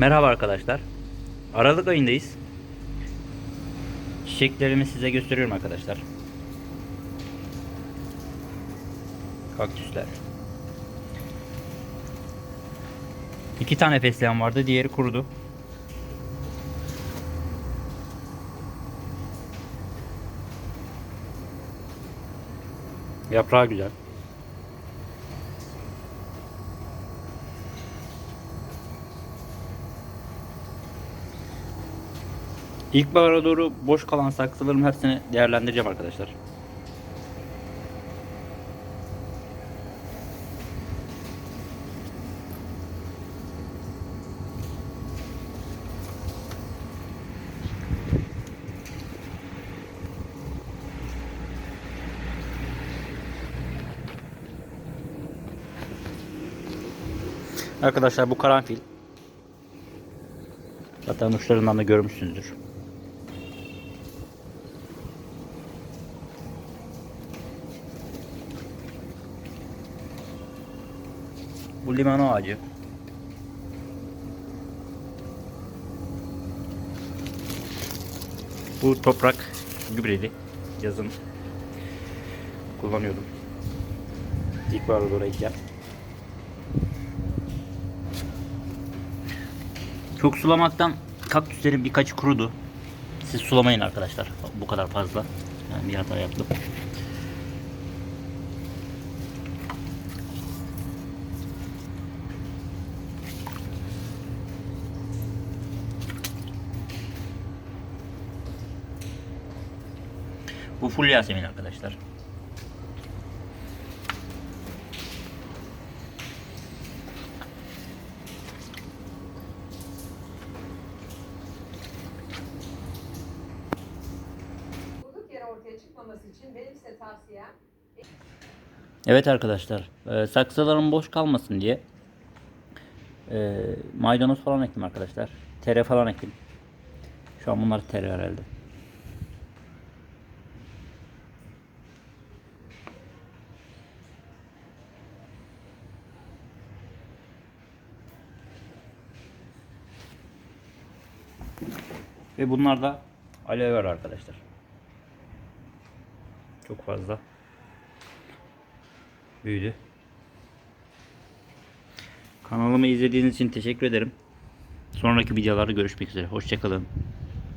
Merhaba arkadaşlar. Aralık ayındayız. Çiçeklerimi size gösteriyorum arkadaşlar. Kaktüsler. İki tane fesleğen vardı. Diğeri kurudu. Yaprağı güzel. İlkbahara doğru boş kalan saksılarımın hepsini değerlendireceğim arkadaşlar. Arkadaşlar bu karanfil. Zaten uçlarından da görmüşsünüzdür. Bu limon ağacı. Bu toprak gübreli. Yazın kullanıyordum. İlkbahara doğru ekeceğim. Çok sulamaktan kaktüslerin birkaçı kurudu. Siz sulamayın arkadaşlar. Bu kadar fazla. Yani bir hata yaptım. Bu full Yasemin arkadaşlar. Evet arkadaşlar, e, saksılarım boş kalmasın diye e, maydanoz falan ektim arkadaşlar. Tere falan ektim. Şu an bunlar tere herhalde. Ve bunlar da aloe vera arkadaşlar. Çok fazla büyüdü. Kanalımı izlediğiniz için teşekkür ederim. Sonraki videolarda görüşmek üzere. Hoşçakalın.